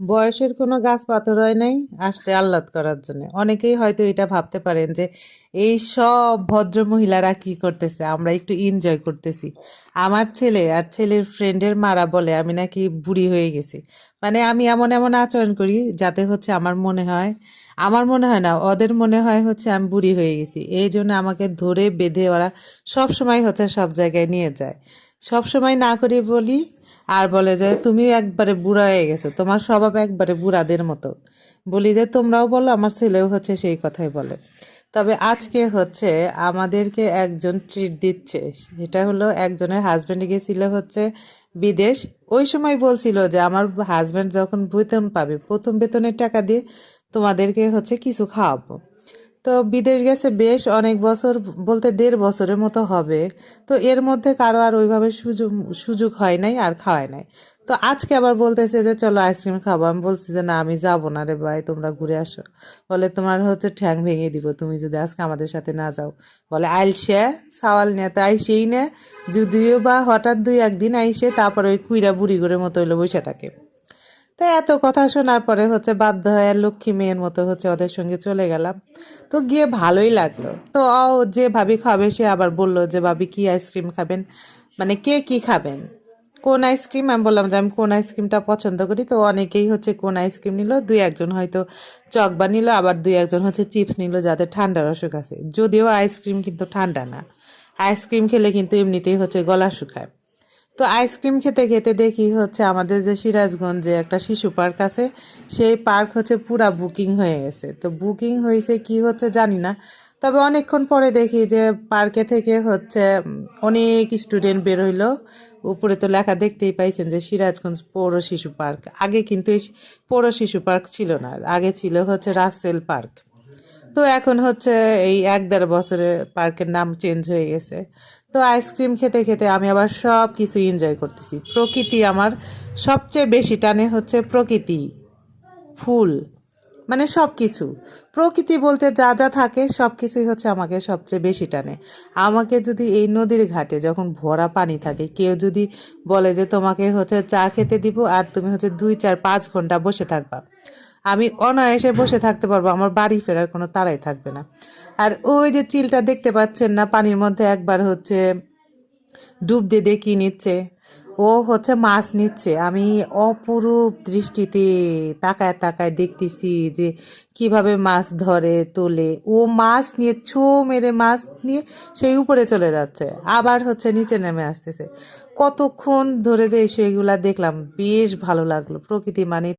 বয়সের কোনো গাছ হয় নাই, আসতে আহ্লাদ করার জন্য। অনেকেই হয়তো এটা ভাবতে পারেন যে, এই সব ভদ্র মহিলারা কি করতেছে? আমরা একটু এনজয় করতেছি। আমার ছেলে আর ছেলের ফ্রেন্ডের মারা বলে আমি নাকি বুড়ি হয়ে গেছি। মানে আমি এমন এমন আচরণ করি যাতে হচ্ছে আমার মনে হয়, আমার মনে হয় না, ওদের মনে হয় হচ্ছে আমি বুড়ি হয়ে গেছি। এই জন্য আমাকে ধরে বেঁধে ওরা সব সময় হচ্ছে সব জায়গায় নিয়ে যায়। সব সময় না করে বলি আর বলে যে, তুমি একবারে বুড়া হয়ে গেছো। তোমার স্বভাব একবারে বুড়াদের মতো। বলি যে, তোমরাও বলো, আমার ছেলেও হচ্ছে সেই কথাই বলে। তবে আজকে হচ্ছে আমাদেরকে একজন ট্রিট দিচ্ছে। সেটা হলো একজনের হাজব্যান্ড গেছিল হচ্ছে বিদেশ। ওই সময় বলছিল যে, আমার হাজব্যান্ড যখন বেতন পাবে, প্রথম বেতনের টাকা দিয়ে তোমাদেরকে হচ্ছে কিছু খাওয়াবো। তো বিদেশ গেছে বেশ অনেক বছর, বলতে দেড় বছরের মতো হবে। তো এর মধ্যে কারও আর ওইভাবে সুযোগ সুযোগ হয় নাই আর খাওয়ায় নাই। তো আজকে আবার বলতেছে যে, চলো আইসক্রিম খাব। আমি বলছি যে, না, আমি যাব না রে ভাই, তোমরা ঘুরে আসো। বলে, তোমার হচ্ছে ঠ্যাং ভেঙে দিব, তুমি যদি আজকে আমাদের সাথে না যাও। বলে আইলসে সাওয়াল নিয়ে তো আইসেই নে। যদিও বা হঠাৎ দুই একদিন আইসে, তারপরে ওই কুইরা বুড়ি করে মতো হইল বসে থাকে। তো এত কথা শোনার পরে হচ্ছে বাধ্য হয়ে লক্ষ্মী মেয়ের মতো হচ্ছে ওদের সঙ্গে চলে গেলাম। তো গিয়ে ভালোই লাগল। তো ও যে ভাবি খাবে সে আবার বলল যে, ভাবি, কি আইসক্রিম খাবেন? মানে কে কি খাবেন? কোন আইসক্রিম? আমি বললাম যে, আমি কোন আইসক্রিমটা পছন্দ করি। তো অনেকেই হচ্ছে কোন আইসক্রিম নিল, দুই একজন হয়তো চকবা নিল, আবার দুই একজন হচ্ছে চিপস নিল যাদের ঠান্ডার অসুখ আছে। যদিও আইসক্রিম কিন্তু ঠান্ডা না। আইসক্রিম খেলে কিন্তু এমনিতেই হচ্ছে গলা শুকায়। তো আইসক্রিম খেতে খেতে দেখি হচ্ছে আমাদের যে সিরাজগঞ্জে একটা শিশু পার্ক আছে, সেই পার্ক হচ্ছে পুরা বুকিং হয়ে গেছে। তো বুকিং হয়েছে কি হচ্ছে জানি না, তবে অনেকক্ষণ পরে দেখি যে পার্কে থেকে হচ্ছে অনেক স্টুডেন্ট বের হইল। উপরে তো লেখা দেখতেই পাইছেন যে সিরাজগঞ্জ পৌর শিশু পার্ক। আগে কিন্তু পৌর শিশু পার্ক ছিল না, আগে ছিল হচ্ছে রাসেল পার্ক। তো এখন হচ্ছে এই এক দেড় বছরে পার্কের নাম চেঞ্জ হয়ে গেছে। তো আইসক্রিম খেতে খেতে আমি আবার সব কিছু এনজয় করতেছি। প্রকৃতি আমার সবচেয়ে বেশি টানে হচ্ছে প্রকৃতি, ফুল মানে সব কিছু প্রকৃতি বলতে যা যা থাকে সব কিছুই হচ্ছে আমাকে সবচেয়ে বেশি টানে। আমাকে যদি এই নদীর ঘাটে যখন ভরা পানি থাকে, কেউ যদি বলে যে তোমাকে হচ্ছে চা খেতে দিব আর তুমি হচ্ছে দুই, চার, পাঁচ ঘণ্টা বসে থাকবা। আমি অনায়াসে বসে থাকতে পারব, আমার বাড়ি ফেরার কোনো তাড়াই থাকবে না। আর ওই যে চিলটা দেখতে পাচ্ছেন না, পানির মধ্যে একবার হচ্ছে ডুব দিয়ে কি নিচ্ছে। ও হচ্ছে মাছ নিচ্ছে। আমি অপরূপ দৃষ্টিতে তাকায় তাকায় দেখতেছি যে কীভাবে মাছ ধরে, তোলে। ও মাছ নিয়ে, ছো মেরে মাছ নিয়ে সেই উপরে চলে যাচ্ছে, আবার হচ্ছে নিচে নেমে আসতেছে। কতক্ষণ ধরে যে সেইগুলা দেখলাম, বেশ ভালো লাগল। প্রকৃতি মানে